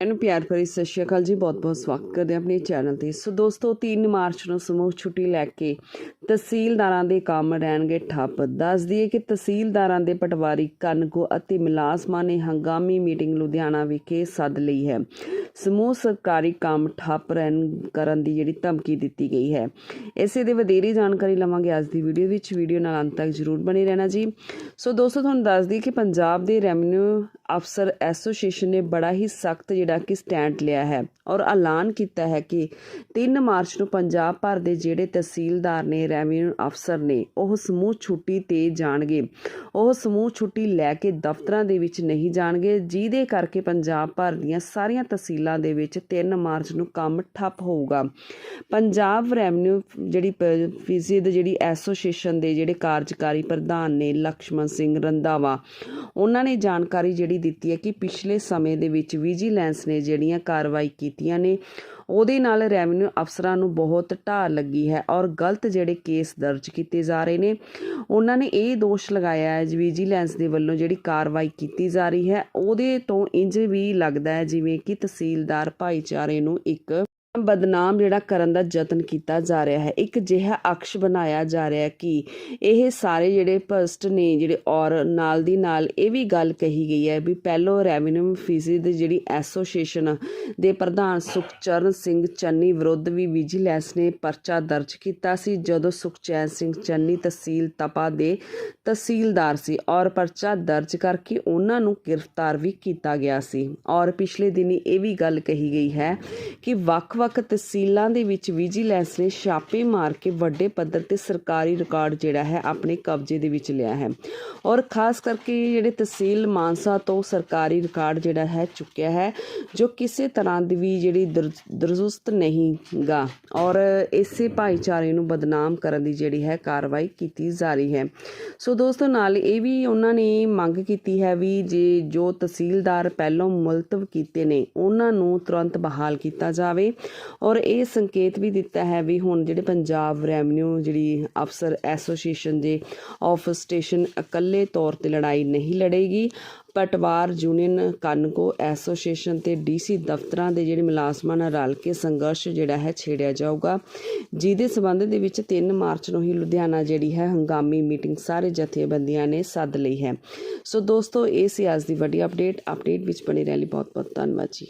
ਮੈਨੂੰ ਪਿਆਰ ਭਰੀ ਸਤਿ ਸ਼੍ਰੀ ਅਕਾਲ ਜੀ, ਬਹੁਤ ਬਹੁਤ ਸਵਾਗਤ ਕਰਦੇ ਹਾਂ ਆਪਣੇ ਚੈਨਲ ਤੇ। ਸੋ ਦੋਸਤੋ 3 ਮਾਰਚ ਨੂੰ ਸਮੂਹ ਛੁੱਟੀ ਲੈ ਕੇ ਤਹਿਸੀਲਦਾਰਾਂ ਦੇ ਕੰਮ ਰਹਿਣਗੇ ਠੱਪ। ਦੱਸ ਦਈਏ ਕਿ ਤਹਿਸੀਲਦਾਰਾਂ ਦੇ ਪਟਵਾਰੀ ਕਨਗੋ ਅਤੇ ਮੁਲਾਜ਼ਮਾਂ ਨੇ ਹੰਗਾਮੀ ਮੀਟਿੰਗ ਲੁਧਿਆਣਾ ਵਿਖੇ ਸੱਦ ਲਈ ਹੈ। ਸਮੂਹ ਸਰਕਾਰੀ ਕੰਮ ਠੱਪ ਰਹਿਣ ਕਰਨ ਦੀ ਜਿਹੜੀ ਧਮਕੀ ਦਿੱਤੀ ਗਈ ਹੈ। ਇਸੇ ਦੇ ਵਧੇਰੇ ਜਾਣਕਾਰੀ ਲਵਾਂਗੇ ਅੱਜ ਦੀ ਵੀਡੀਓ ਵਿੱਚ। ਵੀਡੀਓ ਨਾਲ ਅੰਤ ਤੱਕ ਜਰੂਰ ਬਣੇ ਰਹਿਣਾ ਜੀ। ਸੋ ਦੋਸਤੋ, ਤੁਹਾਨੂੰ ਦੱਸ ਦਈਏ ਕਿ ਪੰਜਾਬ ਦੇ ਰੈਵਨਿਊ ਅਫਸਰ ਐਸੋਸੀਏਸ਼ਨ ਨੇ ਬੜਾ ਹੀ ਸਖਤ ਜਿਹੜਾ ਕਿ ਸਟੈਂਡ ਲਿਆ ਹੈ ਔਰ ਐਲਾਨ ਕੀਤਾ ਹੈ ਕਿ 3 ਮਾਰਚ ਨੂੰ ਪੰਜਾਬ ਭਰ ਦੇ ਜਿਹੜੇ ਤਹਿਸੀਲਦਾਰ ਨੇ, ਰੈਵਨਿਊ ਅਫਸਰ ਨੇ, ਉਹ ਸਮੂਹ ਛੁੱਟੀ ਤੇ ਜਾਣਗੇ। ਉਹ ਸਮੂਹ ਛੁੱਟੀ ਲੈ ਕੇ ਦਫ਼ਤਰਾਂ ਦੇ ਵਿੱਚ ਨਹੀਂ ਜਾਣਗੇ, ਜਿਹਦੇ ਕਰਕੇ ਪੰਜਾਬ ਭਰ ਦੀਆਂ ਸਾਰੀਆਂ ਤਹਿਸੀਲਾਂ ਦੇ ਵਿੱਚ 3 ਮਾਰਚ ਨੂੰ ਕੰਮ ਠੱਪ ਹੋਊਗਾ। ਪੰਜਾਬ ਰੈਵਨਿਊ ਜਿਹੜੀ ਫਿਜ਼ਿਦ ਜਿਹੜੀ ਐਸੋਸੀਏਸ਼ਨ ਦੇ ਜਿਹੜੇ ਕਾਰਜਕਾਰੀ ਪ੍ਰਧਾਨ ਨੇ, ਲਕਸ਼ਮਣ ਸਿੰਘ ਰੰਧਾਵਾ, ਉਹਨਾਂ ਨੇ ਜਾਣਕਾਰੀ ਜਿਹੜੀ ਦਿੱਤੀ ਹੈ ਕਿ ਪਿਛਲੇ ਸਮੇਂ ਦੇ ਵਿੱਚ ਵਿਜੀਲੈਂਸ ਨੇ ਜਿਹੜੀਆਂ ਕਾਰਵਾਈ ਕੀਤੀਆਂ ਨੇ, ਉਹਦੇ ਨਾਲ ਰੈਵਨਿਊ ਅਫਸਰਾਂ ਨੂੰ ਬਹੁਤ ਢਾਹ ਲੱਗੀ ਹੈ ਔਰ ਗਲਤ ਜਿਹੜੇ ਕੇਸ ਦਰਜ ਕੀਤੇ ਜਾ ਰਹੇ ਨੇ, ਉਹਨਾਂ ਨੇ ਇਹ ਦੋਸ਼ ਲਗਾਇਆ ਹੈ ਵਿਜੀਲੈਂਸ ਦੇ ਵੱਲੋਂ ਜਿਹੜੀ ਕਾਰਵਾਈ ਕੀਤੀ ਜਾ ਰਹੀ ਹੈ, ਉਹਦੇ ਤੋਂ ਇੰਜ ਵੀ ਲੱਗਦਾ ਹੈ ਜਿਵੇਂ ਕਿ ਤਹਿਸੀਲਦਾਰ ਭਾਈਚਾਰੇ ਨੂੰ ਇੱਕ ਬਦਨਾਮ ਜਿਹੜਾ ਕਰਨ ਦਾ ਯਤਨ ਕੀਤਾ ਜਾ ਰਿਹਾ ਹੈ। ਇੱਕ ਜਿਹਾ ਅਕਸ਼ ਬਣਾਇਆ ਜਾ ਰਿਹਾ ਕਿ ਇਹ ਸਾਰੇ ਜਿਹੜੇ ਭ੍ਰਸ਼ਟ ਨੇ, ਜਿਹੜੇ ਔਰ ਨਾਲ ਦੀ ਨਾਲ ਇਹ ਵੀ ਗੱਲ ਕਹੀ ਗਈ ਹੈ ਵੀ ਪਹਿਲੋ ਰੈਵਨਿਊ ਫਿਜ਼ੀ ਦੀ ਜਿਹੜੀ ਐਸੋਸੀਏਸ਼ਨ ਦੇ ਪ੍ਰਧਾਨ ਸੁਖਚਰਨ ਸਿੰਘ ਚੰਨੀ ਵਿਰੁੱਧ ਵੀ ਵਿਜੀਲੈਂਸ ਨੇ ਪਰਚਾ ਦਰਜ ਕੀਤਾ ਸੀ। ਜਦੋਂ ਸੁਖਚੈਨ ਸਿੰਘ ਚੰਨੀ ਤਹਿਸੀਲ ਤਪਾ ਦੇ ਤਹਿਸੀਲਦਾਰ ਸੀ ਔਰ ਪਰਚਾ ਦਰਜ ਕਰਕੇ ਉਹਨਾਂ ਨੂੰ ਗ੍ਰਿਫਤਾਰ ਵੀ ਕੀਤਾ ਗਿਆ ਸੀ। ਔਰ ਪਿਛਲੇ ਦਿਨੀ ਇਹ ਵੀ ਗੱਲ ਕਹੀ ਗਈ ਹੈ ਕਿ ਵੱਖ ਵੱਖ-ਵੱਖ ਤਹਿਸੀਲਾਂ ਦੇ ਵਿੱਚ ਵਿਜੀਲੈਂਸ ਨੇ ਛਾਪੇ ਮਾਰ ਕੇ ਵੱਡੇ ਪੱਧਰ ਤੇ ਸਰਕਾਰੀ ਰਿਕਾਰਡ ਜਿਹੜਾ ਹੈ ਆਪਣੇ ਕਬਜ਼ੇ ਦੇ ਵਿੱਚ ਲਿਆ ਹੈ। ਔਰ ਖਾਸ ਕਰਕੇ ਜਿਹੜੇ ਤਹਿਸੀਲ ਮਾਨਸਾ ਤੋਂ ਸਰਕਾਰੀ ਰਿਕਾਰਡ ਜਿਹੜਾ ਹੈ ਚੁੱਕਿਆ ਹੈ, ਜੋ ਕਿਸੇ ਤਰ੍ਹਾਂ ਦੀ ਵੀ ਜਿਹੜੀ ਦਰ- ਦਰੁਸਤ ਨਹੀਂਗਾ। ਔਰ ਇਸੇ ਭਾਈਚਾਰੇ ਨੂੰ ਬਦਨਾਮ ਕਰਨ ਦੀ ਜਿਹੜੀ ਹੈ ਕਾਰਵਾਈ ਕੀਤੀ ਜਾ ਰਹੀ ਹੈ। ਸੋ ਦੋਸਤੋ, ਨਾਲ ਇਹ ਵੀ ਉਹਨਾਂ ਨੇ ਮੰਗ ਕੀਤੀ ਹੈ ਵੀ ਜੇ ਜੋ ਤਹਿਸੀਲਦਾਰ ਪਹਿਲਾਂ ਮੁਲਤਵ ਕੀਤੇ ਨੇ, ਉਹਨਾਂ ਨੂੰ ਤੁਰੰਤ ਬਹਾਲ ਕੀਤਾ ਜਾਵੇ। ਔਰ ਇਹ ਸੰਕੇਤ ਵੀ ਦਿੱਤਾ ਹੈ ਵੀ ਹੁਣ ਜਿਹੜੇ ਪੰਜਾਬ ਰੈਵਨਿਊ ਜਿਹੜੀ ਅਫਸਰ ਐਸੋਸੀਏਸ਼ਨ ਦੇ ਆਫਿਸ ਸਟੇਸ਼ਨ ਇਕੱਲੇ ਤੌਰ ਤੇ ਲੜਾਈ ਨਹੀਂ ਲੜੇਗੀ, ਪਟਵਾਰ ਯੂਨੀਅਨ ਕਨਕੋ ਐਸੋਸੀਏਸ਼ਨ ਤੇ ਡੀਸੀ ਦਫ਼ਤਰਾਂ ਦੇ ਜਿਹੜੇ ਮੁਲਾਜ਼ਮਾਂ ਨਾਲ ਰਲ ਕੇ ਸੰਘਰਸ਼ ਜਿਹੜਾ ਹੈ ਛੇੜਿਆ ਜਾਊਗਾ। ਜਿਹਦੇ ਸਬੰਧ ਦੇ ਵਿੱਚ 3 ਮਾਰਚ ਨੂੰ ਹੀ ਲੁਧਿਆਣਾ ਜਿਹੜੀ ਹੈ ਹੰਗਾਮੀ ਮੀਟਿੰਗ ਸਾਰੇ ਜਥੇਬੰਦੀਆਂ ਨੇ ਸੱਦ ਲਈ ਹੈ। ਸੋ ਦੋਸਤੋ, ਇਹ ਸੀ ਅੱਜ ਦੀ ਵੱਡੀ ਅਪਡੇਟ। ਅਪਡੇਟ ਵਿੱਚ ਬਣੇ ਰਹਿਣ ਲਈ ਬਹੁਤ ਬਹੁਤ ਧੰਨਵਾਦ ਜੀ।